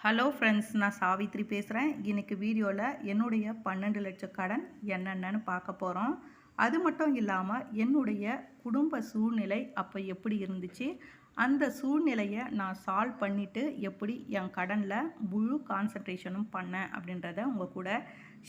Hello friends நான் சாவித்ரி பேசுகிறேன் இன்றைக்கி வீடியோவில் என்னுடைய பன்னெண்டு லட்சம் கடன் என்னென்னு பார்க்க போகிறோம் அது மட்டும் இல்லாமல் என்னுடைய குடும்ப சூழ்நிலை அப்போ எப்படி இருந்துச்சு? அந்த சூழ்நிலையை நான் சால்வ் பண்ணிவிட்டு எப்படி என் கடனில் முழு கான்சன்ட்ரேஷனும் பண்ணேன் அப்படின்றத உங்கள் கூட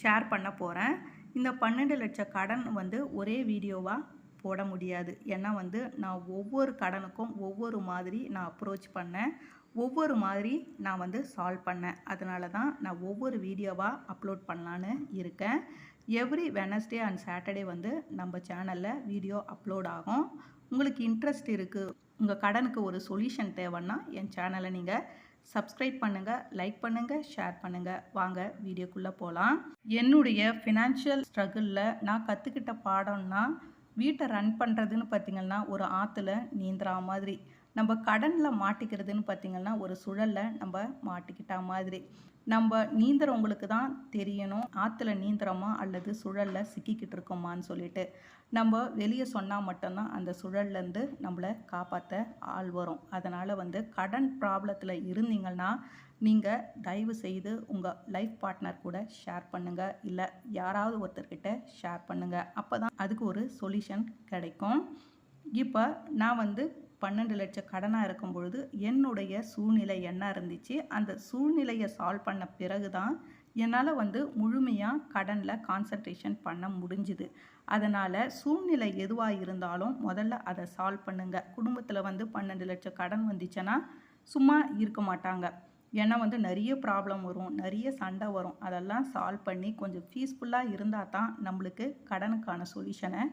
ஷேர் பண்ண போகிறேன் இந்த பன்னெண்டு லட்சம் கடன் வந்து ஒரே வீடியோவாக போட முடியாது. ஏன்னா வந்து நான் ஒவ்வொரு கடனுக்கும் ஒவ்வொரு மாதிரி நான் அப்ரோச் பண்ணேன். ஒவ்வொரு மாதிரி நான் வந்து சால்வ் பண்ணேன். அதனால தான் நான் ஒவ்வொரு வீடியோவாக அப்லோட் பண்ணலான்னு இருக்கேன். எவ்ரி வெனஸ்டே அண்ட் சாட்டர்டே வந்து நம்ம சேனலில் வீடியோ அப்லோட் ஆகும். உங்களுக்கு இன்ட்ரெஸ்ட் இருக்குது உங்கள் கடனுக்கு ஒரு சொல்யூஷன் தேவைன்னா என் சேனலை நீங்கள் சப்ஸ்கிரைப் பண்ணுங்கள் லைக் பண்ணுங்கள் ஷேர் பண்ணுங்கள் வாங்க வீடியோக்குள்ளே போகலாம் என்னுடைய ஃபினான்ஷியல் ஸ்ட்ரகிளில் நான் கற்றுக்கிட்ட பாடம்னா வீட்டை ரன் பண்ணுறதுன்னு பார்த்திங்கன்னா ஒரு ஆற்றுல நீந்துறா மாதிரி. நம்ம கடனில் மாட்டிக்கிறதுன்னு பார்த்திங்கன்னா ஒரு சுழலில் நம்ம மாட்டிக்கிட்டா மாதிரி. நம்ம நீந்துறவங்களுக்கு தான் தெரியணும் ஆற்றுல நீந்துறோமா அல்லது சுழலில் சிக்கிக்கிட்டு இருக்கோமான்னு சொல்லிட்டு. நம்ம வெளியே சொன்னால் மட்டும்தான் அந்த சுழல்லேருந்து நம்மளை காப்பாற்ற ஆள் வரும். அதனால் வந்து கடன் ப்ராப்ளத்தில் இருந்தீங்கன்னா நீங்கள் தயவு செய்து உங்கள் லைஃப் பார்ட்னர் கூட ஷேர் பண்ணுங்கள் இல்லை யாராவது ஒருத்தர்கிட்ட ஷேர் பண்ணுங்கள் அப்போ தான் அதுக்கு ஒரு சொல்யூஷன் கிடைக்கும். இப்போ நான் வந்து பன்னெண்டு லட்சம் கடனாக இருக்கும் பொழுது என்னுடைய சூழ்நிலை என்ன இருந்துச்சு? அந்த சூழ்நிலையை சால்வ் பண்ண பிறகு தான் என்னால் வந்து முழுமையாக கடனில் கான்சன்ட்ரேஷன் பண்ண முடிஞ்சுது. அதனால் சூழ்நிலை எதுவாக இருந்தாலும் முதல்ல அதை சால்வ் பண்ணுங்கள் குடும்பத்தில் வந்து பன்னெண்டு லட்சம் கடன் வந்துச்சுன்னா சும்மா இருக்க மாட்டாங்க. ஏன்னா வந்து நிறைய ப்ராப்ளம் வரும் நிறைய சண்டை வரும். அதெல்லாம் சால்வ் பண்ணி கொஞ்சம் பீஸ்ஃபுல்லாக இருந்தால் தான் நம்மளுக்கு கடனுக்கான சொல்யூஷனை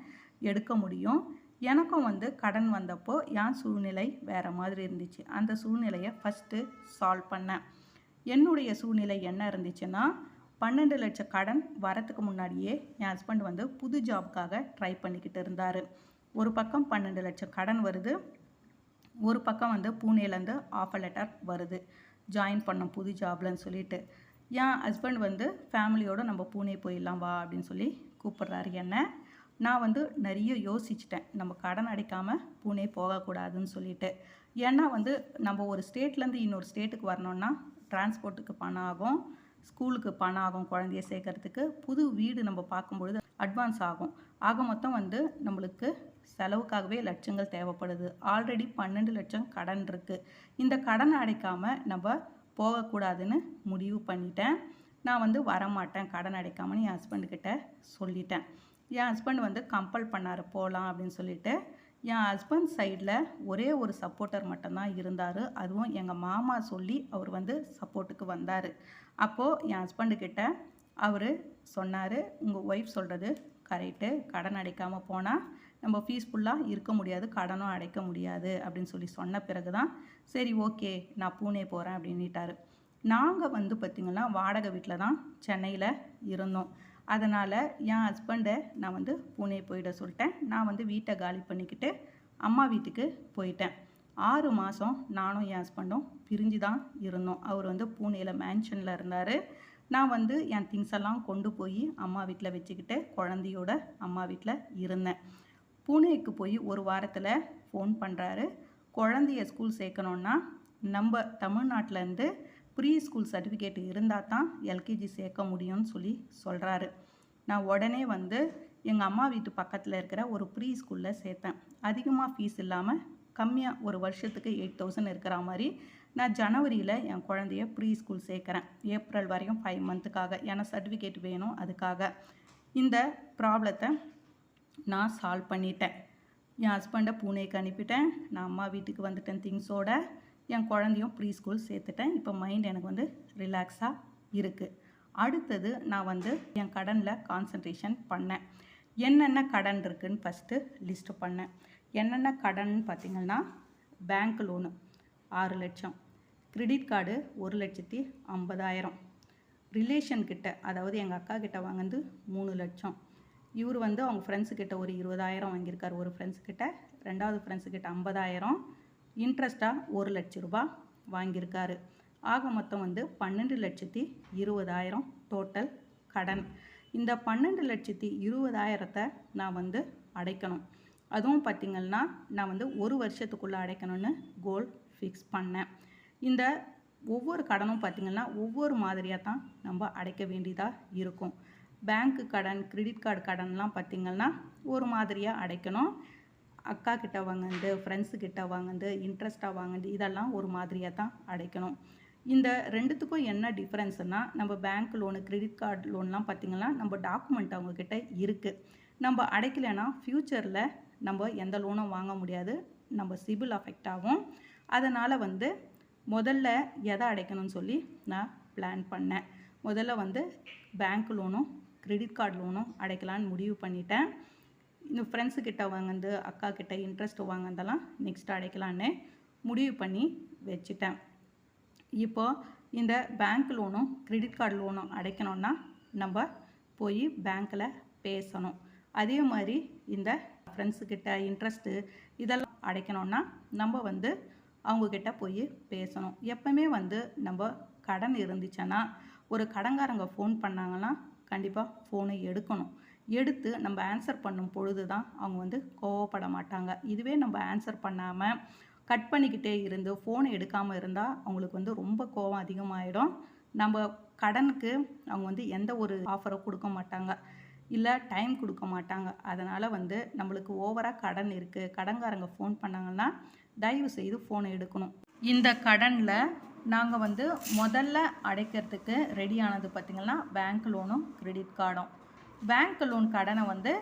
எடுக்க முடியும். எனக்கும் வந்து கடன் வந்தப்போ என் சூழ்நிலை வேறு மாதிரி இருந்துச்சு. அந்த சூழ்நிலையை ஃபஸ்ட்டு சால்வ் பண்ணேன். என்னுடைய சூழ்நிலை என்ன இருந்துச்சுன்னா பன்னெண்டு லட்சம் கடன் வரத்துக்கு முன்னாடியே என் ஹஸ்பண்ட் வந்து புது ஜாப்க்காக ட்ரை பண்ணிக்கிட்டு இருந்தார். ஒரு பக்கம் பன்னெண்டு லட்சம் கடன் வருது ஒரு பக்கம் வந்து பூனேலேருந்து ஆஃபர் லெட்டர் வருது. ஜாயின் பண்ணோம் புது ஜாப்லன்னு சொல்லிட்டு. என் ஹஸ்பண்ட் வந்து ஃபேமிலியோடு நம்ம பூனே போயிடலாம் வா அப்படின்னு சொல்லி கூப்பிட்றாரு என்ன. நான் வந்து நிறைய யோசிச்சிட்டேன். நம்ம கடன் அடைக்காமல் பூனே போகக்கூடாதுன்னு சொல்லிட்டு. ஏன்னா வந்து நம்ம ஒரு ஸ்டேட்லேருந்து இன்னொரு ஸ்டேட்டுக்கு வரணுன்னா டிரான்ஸ்போர்ட்டுக்கு பணம் ஆகும் ஸ்கூலுக்கு பணம் ஆகும் குழந்தைய சேர்க்கறதுக்கு புது வீடு நம்ம பார்க்கும்பொழுது அட்வான்ஸ் ஆகும். ஆக மொத்தம் வந்து நம்மளுக்கு செலவுக்காகவே லட்சங்கள் தேவைப்படுது. ஆல்ரெடி பன்னெண்டு லட்சம் கடன் இருக்குது இந்த கடனை அடைக்காமல் நம்ம போகக்கூடாதுன்னு முடிவு பண்ணிட்டேன். நான் வந்து வரமாட்டேன். கடன் அடைக்காமன்னு என் ஹஸ்பண்டுக்கிட்ட சொல்லிட்டேன். என் ஹஸ்பண்ட் வந்து கம்பல் பண்ணார் போகலாம் அப்படின்னு சொல்லிட்டு. என் ஹஸ்பண்ட் சைடில் ஒரே ஒரு சப்போர்ட்டர் மட்டும்தான் இருந்தார். அதுவும் எங்கள் மாமா சொல்லி அவர் வந்து சப்போர்ட்டுக்கு வந்தார். அப்போது என் ஹஸ்பண்டுக்கிட்ட அவர் சொன்னார் உங்கள் ஒய்ஃப் சொல்கிறது கரெக்டு கடன் அடைக்காமல் போனால் நம்ம ஃபீஸ்ஃபுல்லாக இருக்க முடியாது கடனும் அடைக்க முடியாது. அப்படின்னு சொல்லி சொன்ன பிறகு தான் சரி ஓகே நான் பூனே போகிறேன் அப்படின்ட்டாரு நாங்கள் வந்து பார்த்திங்கன்னா வாடகை வீட்டில் தான் சென்னையில் இருந்தோம். அதனால் என் ஹஸ்பண்டை நான் வந்து பூனே போயிட சொல்லிட்டேன். நான் வந்து வீட்டை காலி பண்ணிக்கிட்டு அம்மா வீட்டுக்கு போயிட்டேன். ஆறு மாதம் நானும் என் ஹஸ்பண்டும் பிரிஞ்சு தான் இருந்தோம். அவர் வந்து பூனேயில் மேன்ஷனில் இருந்தார். நான் வந்து என் திங்ஸ் எல்லாம் கொண்டு போய் அம்மா வீட்டில் வச்சுக்கிட்டு குழந்தையோட அம்மா வீட்டில் இருந்தேன். பூனேக்கு போய் ஒரு வாரத்தில் ஃபோன் பண்ணுறாரு குழந்தைய ஸ்கூல் சேர்க்கணுன்னா நம்ம தமிழ்நாட்டிலேருந்து ப்ரீ ஸ்கூல் சர்டிஃபிகேட் இருந்தால் தான் எல்கேஜி சேர்க்க முடியும்னு சொல்லி சொல்கிறாரு. நான் உடனே வந்து எங்கள் அம்மா வீட்டு பக்கத்தில் இருக்கிற ஒரு ப்ரீ ஸ்கூலில் சேர்த்தேன். அதிகமாக ஃபீஸ் இல்லாமல் கம்மியாக ஒரு வருஷத்துக்கு எயிட் தௌசண்ட் இருக்கிற மாதிரி நான் ஜனவரியில் என் குழந்தைய ப்ரீ ஸ்கூல் சேர்க்குறேன். ஏப்ரல் வரையும் ஃபைவ் மந்த்துக்காக ஏன்னா சர்டிஃபிகேட் வேணும் அதுக்காக. இந்த ப்ராப்ளத்தை நான் சால்வ் பண்ணிட்டேன். என் ஹஸ்பண்டை பூனேக்கு அனுப்பிட்டேன். நான் அம்மா வீட்டுக்கு வந்துட்டேன். திங்ஸோட என் குழந்தையும் ப்ரீ ஸ்கூல் சேர்த்துட்டேன். இப்போ மைண்ட் எனக்கு வந்து ரிலாக்ஸாக இருக்குது அடுத்தது நான் வந்து என் கடனில் கான்சன்ட்ரேஷன் பண்ணேன். என்னென்ன கடன் இருக்குதுன்னு ஃபஸ்ட்டு லிஸ்ட்டு பண்ணேன். என்னென்ன கடன் பார்த்திங்கன்னா பேங்க் லோனு ஆறு லட்சம். கிரெடிட் கார்டு ஒரு லட்சத்தி ஐம்பதாயிரம். ரிலேஷன்கிட்ட அதாவது எங்கள் அக்கா கிட்ட வாங்கினது மூணு லட்சம். இவர் வந்து அவங்க ஃப்ரெண்ட்ஸுக்கிட்ட ஒரு இருபதாயிரம் வாங்கியிருக்கார். ஒரு ஃப்ரெண்ட்ஸுக்கிட்ட ரெண்டாவது ஃப்ரெண்ட்ஸுக்கிட்ட ஐம்பதாயிரம். இன்ட்ரெஸ்ட்டாக ஒரு லட்ச ரூபா வாங்கியிருக்காரு. ஆக மொத்தம் வந்து பன்னெண்டு லட்சத்தி இருபதாயிரம் டோட்டல் கடன். இந்த பன்னெண்டு லட்சத்தி இருபதாயிரத்தை நான் வந்து அடைக்கணும். அதுவும் பார்த்திங்கன்னா நான் வந்து ஒரு வருஷத்துக்குள்ளே அடைக்கணும்னு கோல் ஃபிக்ஸ் பண்ணேன். இந்த ஒவ்வொரு கடனும் பார்த்திங்கன்னா ஒவ்வொரு மாதிரியாக தான் நம்ம அடைக்க வேண்டியதாக இருக்கும். பேங்க்கு கடன் கிரெடிட் கார்டு கடன்லாம் பார்த்திங்கன்னா ஒரு மாதிரியாக அடைக்கணும். அக்கா கிட்ட வாங்குனது ஃப்ரெண்ட்ஸு கிட்ட வாங்குனது இன்ட்ரெஸ்ட்டாக வாங்குனது இதெல்லாம் ஒரு மாதிரியாக தான் அடைக்கணும். இந்த ரெண்டுத்துக்கும் என்ன டிஃப்ரென்ஸ்னால் நம்ம பேங்க் லோனு கிரெடிட் கார்டு லோன்லாம் பார்த்திங்கன்னா நம்ம டாக்குமெண்ட் அவங்கக்கிட்ட இருக்குது நம்ம அடைக்கலைன்னா ஃப்யூச்சரில் நம்ம எந்த லோனும் வாங்க முடியாது. நம்ம சிபில் அஃபெக்ட் ஆகும். அதனால் வந்து முதல்ல எதை அடைக்கணும்னு சொல்லி நான் பிளான் பண்ணேன். முதல்ல வந்து பேங்க் லோனும் கிரெடிட் கார்டு லோனும் அடைக்கலான்னு முடிவு பண்ணிட்டேன். இன்னும் ஃப்ரெண்ட்ஸு கிட்ட வாங்கினது அக்கா கிட்ட இன்ட்ரெஸ்ட் வாங்கினதெல்லாம் நெக்ஸ்ட் அடைக்கலான்னு முடிவு பண்ணி வச்சுட்டேன். இப்போ இந்த பேங்க் லோனும் கிரெடிட் கார்டு லோனும் அடைக்கணும்னா நம்ம போய் பேங்க்கில் பேசணும். அதே மாதிரி இந்த ஃப்ரெண்ட்ஸுக்கிட்ட இன்ட்ரெஸ்ட்டு இதெல்லாம் அடைக்கணும்னா நம்ம வந்து அவங்கக்கிட்ட போய் பேசணும். எப்பவுமே வந்து நம்ம கடன் இருந்துச்சுன்னா ஒரு கடன்காரங்க ஃபோன் பண்ணாங்கன்னா கண்டிப்பாக ஃபோனை எடுக்கணும். எடுத்து நம்ம ஆன்சர் பண்ணும் பொழுது தான் அவங்க வந்து கோவப்பட மாட்டாங்க. இதுவே நம்ம ஆன்சர் பண்ணாமல் கட் பண்ணிக்கிட்டே இருந்து ஃபோனை எடுக்காமல் இருந்தால் அவங்களுக்கு வந்து ரொம்ப கோவம் அதிகமாகிடும் நம்ம கடனுக்கு அவங்க வந்து எந்த ஒரு ஆஃபரும் கொடுக்க மாட்டாங்க. இல்லை டைம் கொடுக்க மாட்டாங்க. அதனால் வந்து நம்மளுக்கு ஓவராக கடன் இருக்குது கடன்காரங்க ஃபோன் பண்ணாங்கன்னா தயவு செய்து ஃபோனை எடுக்கணும். இந்த கடனில் நாங்கள் வந்து முதல்ல அடைக்கிறதுக்கு ரெடியானது பார்த்திங்கன்னா பேங்க் லோனும் கிரெடிட் கார்டும் பேங்க் லோன் கடனை வந்து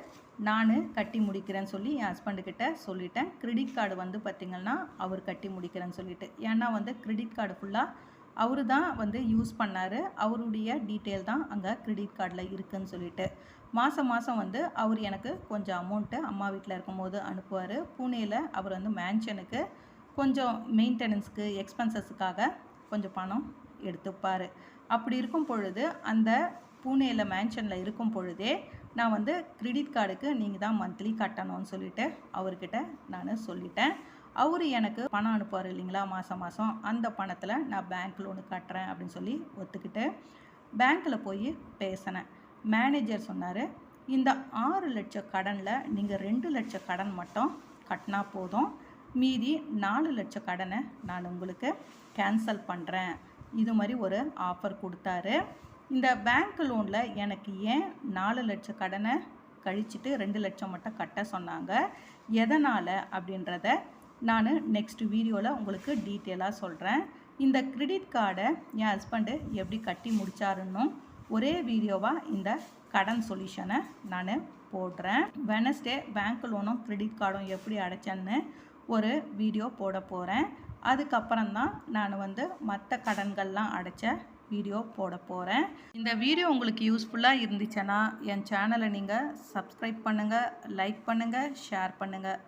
நான் கட்டி முடிக்கிறேன்னு சொல்லி என் ஹஸ்பண்டுக்கிட்ட சொல்லிட்டேன். கிரெடிட் கார்டு வந்து பார்த்திங்கன்னா அவர் கட்டி முடிக்கிறேன்னு சொல்லிட்டு. ஏன்னா வந்து கிரெடிட் கார்டு ஃபுல்லாக அவரு தான் வந்து யூஸ் பண்ணார். அவருடைய டீட்டெயில் தான் அங்கே கிரெடிட் கார்டில் இருக்குதுன்னு சொல்லிட்டு. மாதம் மாதம் வந்து அவர் எனக்கு கொஞ்சம் அமௌண்ட்டு அம்மா வீட்டில் இருக்கும்போது அனுப்புவார். பூனேயில் அவர் வந்து மேன்ஷனுக்கு கொஞ்சம் மெயின்டெனன்ஸ்க்கு எக்ஸ்பென்சஸுக்காக கொஞ்சம் பணம் எடுத்துப்பார். அப்படி இருக்கும் பொழுது அந்த பூனேயில் மேன்ஷனில் இருக்கும் பொழுதே நான் வந்து கிரெடிட் கார்டுக்கு நீங்கள் தான் மந்த்லி கட்டணும்னு சொல்லிட்டு அவர்கிட்ட நான் சொல்லிட்டேன். அவர் எனக்கு பணம் அனுப்புவார் இல்லைங்களா மாதம் மாதம் அந்த பணத்தில் நான் பேங்க் லோனு கட்டுறேன் அப்படின்னு சொல்லி ஒத்துக்கிட்டு பேங்க்கில் போய் பேசினேன். மேனேஜர் சொன்னார் இந்த ஆறு லட்சம் கடனில் நீங்கள் ரெண்டு லட்சம் கடன் மட்டும் கட்டினா போதும். மீதி நாலு லட்சம் கடனை நான் உங்களுக்கு கேன்சல் பண்ணுறேன் இது மாதிரி ஒரு ஆஃபர் கொடுத்தாரு. இந்த பேங்க் லோனில் எனக்கு ஏன் நாலு லட்சம் கடனை கழிச்சிட்டு ரெண்டு லட்சம் மட்டும் கட்ட சொன்னாங்க? எதனால் அப்படின்றத நான் நெக்ஸ்ட் வீடியோவில் உங்களுக்கு டீட்டெயிலாக சொல்கிறேன் இந்த கிரெடிட் கார்டை என் ஹஸ்பண்டு எப்படி கட்டி முடிச்சாருன்னும் ஒரே வீடியோவாக இந்த கடன் சொல்யூஷனை நான் போடுறேன். வெனஸ்டே பேங்க் லோனும் கிரெடிட் கார்டும் எப்படி அடைச்சேன்னு ஒரு வீடியோ போட போகிறேன் அதுக்கப்புறம் தான் நான் வந்து மற்ற கடன்கள்லாம் அடைச்ச வீடியோ போட போகிறேன் இந்த வீடியோ உங்களுக்கு யூஸ்ஃபுல்லாக இருந்துச்சுன்னா என் சேனலை நீங்கள் சப்ஸ்கிரைப் பண்ணுங்கள் லைக் பண்ணுங்கள் ஷேர் பண்ணுங்கள்